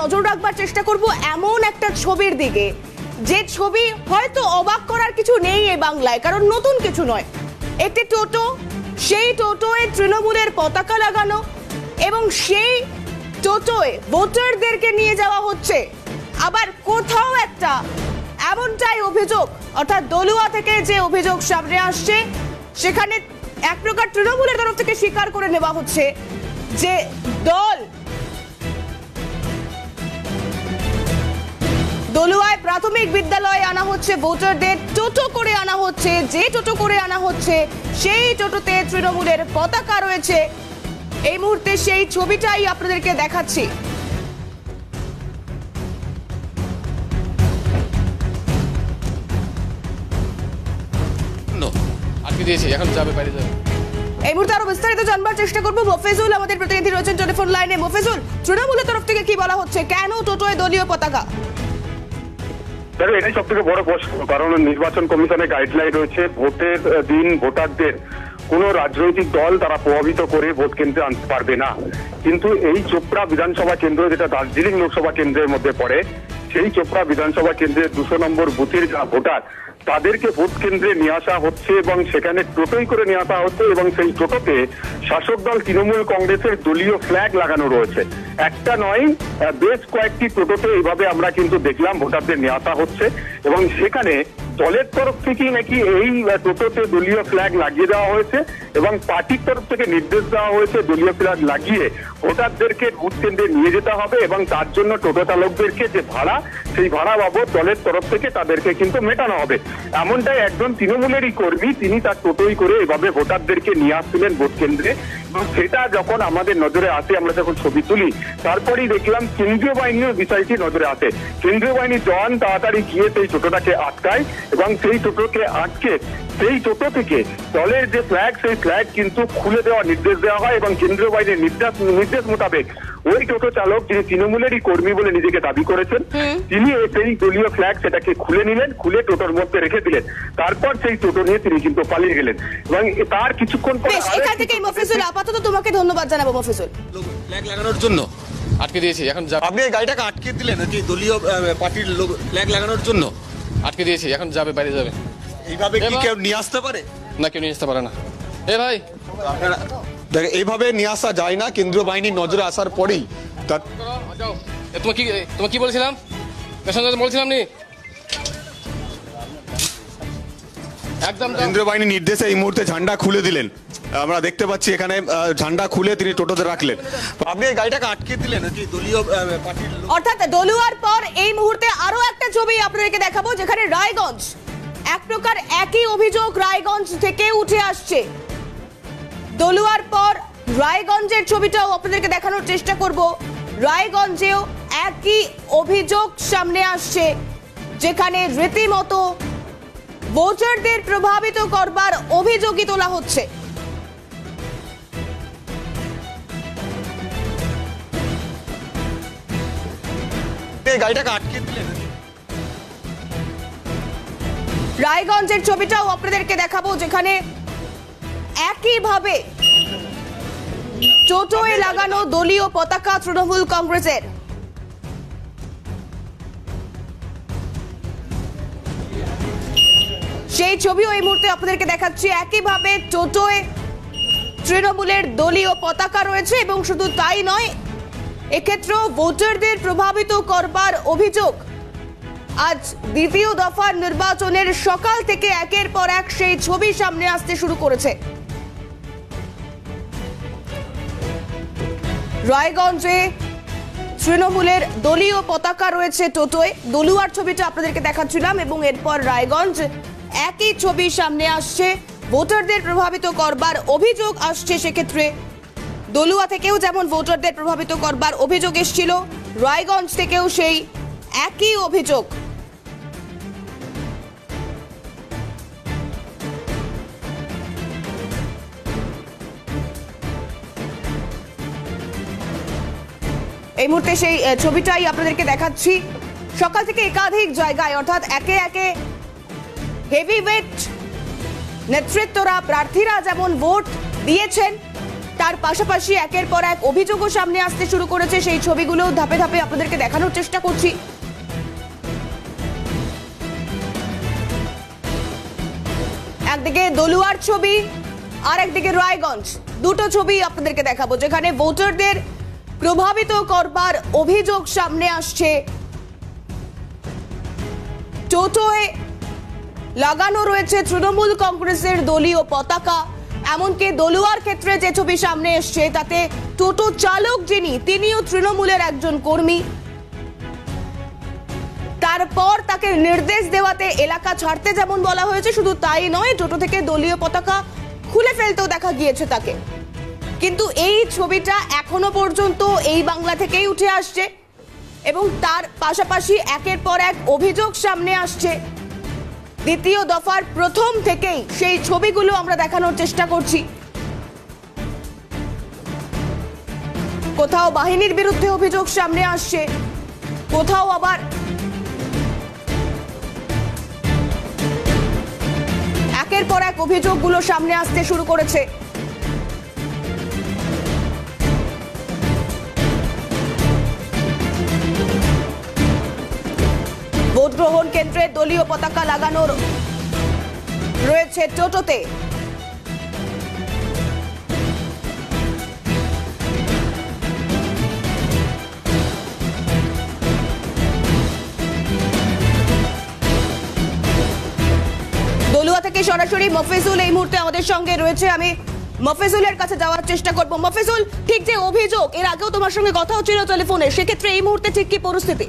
নজর রাখবার চেষ্টা করব এমন একটা ছবির দিকে। যে ছবি হয়তো অবাক করার কিছু নেই এই বাংলায়, কারণ নতুন কিছু নয়। একটি টোটো, সেই টোটোয় তৃণমূলের পতাকা লাগানো এবং সেই টোটোয় ভোটারদেরকে নিয়ে যাওয়া হচ্ছে। আবার কোথাও একটা এমনটাই অভিযোগ, অর্থাৎ দলুয়া থেকে যে অভিযোগ সামনে আসছে, সেখানে এক প্রকার তৃণমূলের তরফ থেকে স্বীকার করে নেওয়া হচ্ছে যে দল দলুয়ায় প্রাথমিক বিদ্যালয়ে আনা হচ্ছে ভোটারদের টোটো করে আনা হচ্ছে যে টোটো করে আনা হচ্ছে সেই টোটোতে তৃণমূলের পতাকা রয়েছে। এই মুহূর্তে সেই ছবিটাই আপনাদেরকে দেখাচ্ছি। দিয়েছি এখন যাবে বাইরে যাবে। এই মুহূর্তে আরও বিস্তারিত জানবার চেষ্টা করব। মফেজুল আমাদের প্রতিনিধি রয়েছেন টেলিফোন লাইনে। মফেজুল তৃণমূলের তরফ থেকে কি বলা হচ্ছে? কেন টোটোয় দলীয় পতাকা? দেখো, এটাই সব থেকে বড় প্রশ্ন, কারণ নির্বাচন কমিশনের গাইডলাইন রয়েছে, ভোটের দিন ভোটারদের কোন রাজনৈতিক দল তারা প্রভাবিত করে ভোট কেন্দ্রে আনতে পারবে না। কিন্তু এই চোপড়া বিধানসভা কেন্দ্র, যেটা দার্জিলিং লোকসভা কেন্দ্রের মধ্যে পড়ে সেই চোপড়া বিধানসভা কেন্দ্রের দুশো নম্বর বুথের যা ভোটার, তাদেরকে ভোট কেন্দ্রে নিয়ে আসা হচ্ছে এবং সেখানে টোটোই করে নিয়ে আসা হচ্ছে এবং সেই টোটোতে শাসক দল তৃণমূল কংগ্রেসের দলীয় ফ্ল্যাগ লাগানো রয়েছে। একটা নয় বেশ কয়েকটি টোটোতে এইভাবে আমরা কিন্তু দেখলাম ভোটারদের নিয়ে আসা হচ্ছে এবং সেখানে দলের তরফ থেকেই নাকি এই টোটোতে দলীয় ফ্ল্যাগ লাগিয়ে দেওয়া হয়েছে এবং পার্টির তরফ থেকে নির্দেশ দেওয়া হয়েছে দলীয় ফ্ল্যাগ লাগিয়ে ভোটারদেরকে ভোট কেন্দ্রে নিয়ে যেতে হবে এবং তার জন্য টোটো চালকদেরকে যে ভাড়া, সেই ভাড়া বাবদ দলের তরফ থেকে তাদেরকে কিন্তু মেটানো হবে। এমনটাই একজন তৃণমূলেরই কর্মী, তিনি তার টোটোই করে এভাবে ভোটারদেরকে নিয়ে আসছিলেন ভোট কেন্দ্রে। সেটা যখন আমাদের নজরে আসে, আমরা যখন ছবি তুলি, তারপরেই দেখলাম কেন্দ্রীয় বাহিনীর বিষয়টি নজরে আসে। কেন্দ্রীয় বাহিনীর জওয়ান তাড়াতাড়ি গিয়ে সেই টোটোটাকে আটকায় এবং সেই টোটোকে আটকে সেই টোটো থেকে দলের যে ফ্ল্যাগ সেই ফ্ল্যাগ কিন্তু খুলে দেওয়ার নির্দেশ দেওয়া হয় এবং কেন্দ্রীয় বাহিনীর নির্দেশ নির্দেশ মোতাবেক ওই টোটো চালক যিনি তৃণমূলেরই কর্মী বলে নিজেকে দাবি করেছেন তিনি সেই দলীয় ফ্ল্যাগ সেটাকে খুলে নিলেন খুলে টোটোর মধ্যে রেখে দিলেন। তারপর সেই টোটো নিয়ে তিনি কিন্তু পালিয়ে গেলেন। এবং তার কিছুক্ষণ পর এখান থেকে মফিজুল আপাতত তোমাকে ধন্যবাদ জানাব মফিজুল। ফ্ল্যাগ লাগানোর জন্য আটকে দিয়েছি এখন আপনি এই গাড়িটাকে আটকে দিলেন দলীয় পার্টির লোক ফ্ল্যাগ লাগানোর জন্য? আটকে দিয়েছি এখন যাবে বাইরে যাবে। এইভাবে কি কেউ নিয়ে আসতে পারে? না কেউ নিয়ে আসতে পারে না। এ ভাই। আপনারা দেখেন এইভাবে নিয়ে আসা যায় না কেন্দ্রীয় বাহিনীর নজরে আসার পরেই। তার তোমার কি তোমার কি বলছিলাম? পেছনে বলছিলাম নি? একদম। কেন্দ্রীয় বাহিনীর নির্দেশে এই মুহূর্তে ঝান্ডা খুলে দিলেন। আমরা দেখতে পাচ্ছি এখানে ঝান্ডা খুলে তিনি টোটোতে রাখলেন। আপনি এই গাড়িটাকে আটকে দিলেন নাকি দলীয় পার্টির অর্থাৎ দলুয়ার এই মুহূর্তে আরও একটা ছবি আপনাদেরকে দেখাবো, যেখানে রায়গঞ্জ, এক প্রকার একই অভিযোগ রায়গঞ্জ থেকে উঠে আসছে। দলুয়ার পর রায়গঞ্জের ছবিটাও আপনাদেরকে দেখানোর চেষ্টা করব। রায়গঞ্জেও একই অভিযোগ সামনে আসছে, যেখানে রীতিমতো ভোটারদের প্রভাবিত করবার অভিযোগই তোলা হচ্ছে। গাড়িটাকে আটকে দিলেন রায়গঞ্জের ছবিটাও আপনাদেরকে দেখাবো যেখানে একইভাবে টোটোয় লাগানো দলীয় পতাকা তৃণমূল কংগ্রেসের। সেই ছবিও এই মুহূর্তে আপনাদেরকে দেখাচ্ছি। একইভাবে টোটোয় তৃণমূলের দলীয় পতাকা রয়েছে এবং শুধু তাই নয় এক্ষেত্রেও ভোটারদের প্রভাবিত করবার অভিযোগ। আজ দ্বিতীয় দফার নির্বাচনের সকাল থেকে একের পর এক সেই ছবি সামনে আসতে শুরু করেছে। রায়গঞ্জে তৃণমূলের দলীয় পতাকা রয়েছে টোটোয়। দলুয়ার ছবিটা আপনাদেরকে দেখাচ্ছিলাম এবং এরপর রায়গঞ্জ একই ছবি সামনে আসছে। ভোটারদের প্রভাবিত করবার অভিযোগ আসছে সেক্ষেত্রে দলুয়া থেকেও যেমন ভোটারদের প্রভাবিত করবার অভিযোগ এসেছিল, রায়গঞ্জ থেকেও সেই একই অভিযোগ। এই মুহূর্তে সেই ছবিটাই আপনাদেরকে দেখাচ্ছি। সকাল থেকে একাধিক জায়গায়, অর্থাৎ একে একে হেভি ওয়েট নেতৃত্বরা প্রার্থীরা যেমন ভোট দিয়েছেন তার পাশাপাশি একের পর এক অভিযোগও সামনে আসতে শুরু করেছে। সেই ছবিগুলো ধাপে ধাপে আপনাদেরকে দেখানোর চেষ্টা করছি। একদিকে দলুয়ার ছবি আর একদিকে রায়গঞ্জ। দুটো ছবি আপনাদেরকে দেখাবো, যেখানে ভোটারদের প্রভাবিত করবার অভিযোগ সামনে আসছে। টোটোয় লাগানো রয়েছে তৃণমূল কংগ্রেসের দলীয় পতাকা। এমনকি দলুয়ার ক্ষেত্রে যে ছবি সামনে এসছে, তাতে টোটো চালক যিনি, তিনিও তৃণমূলের একজন কর্মী। তারপর তাকে নির্দেশ দেওয়াতে এলাকা ছাড়তে যেমন বলা হয়েছে, শুধু তাই নয়, টোটো থেকে দলীয় পতাকা খুলে ফেলতেও দেখা গিয়েছে তাকে। কিন্তু এই ছবিটা এখনও পর্যন্ত এই বাংলা থেকেই উঠে আসছে এবং তার পাশাপাশি একের পর এক অভিযোগ সামনে আসছে। দ্বিতীয় দফার প্রথম থেকেই সেই ছবিগুলো আমরা দেখানোর চেষ্টা করছি। কোথাও বাহিনীর বিরুদ্ধে অভিযোগ সামনে আসছে, কোথাও আবার একের পর এক অভিযোগগুলো সামনে আসতে শুরু করেছে। গ্রহণ কেন্দ্রে দলীয় পতাকা লাগানোর রয়েছে টোটোতে। দলুয়া থেকে সরাসরি মফিজুল এই মুহূর্তে আমাদের সঙ্গে রয়েছে। আমি মফিজুলের কাছে যাওয়ার চেষ্টা করব। মফিজুল, ঠিক যে অভিযোগ, এর আগেও তোমার সঙ্গে কথা হচ্ছিল টেলিফোনে, সেক্ষেত্রে এই মুহূর্তে ঠিক কি পরিস্থিতি?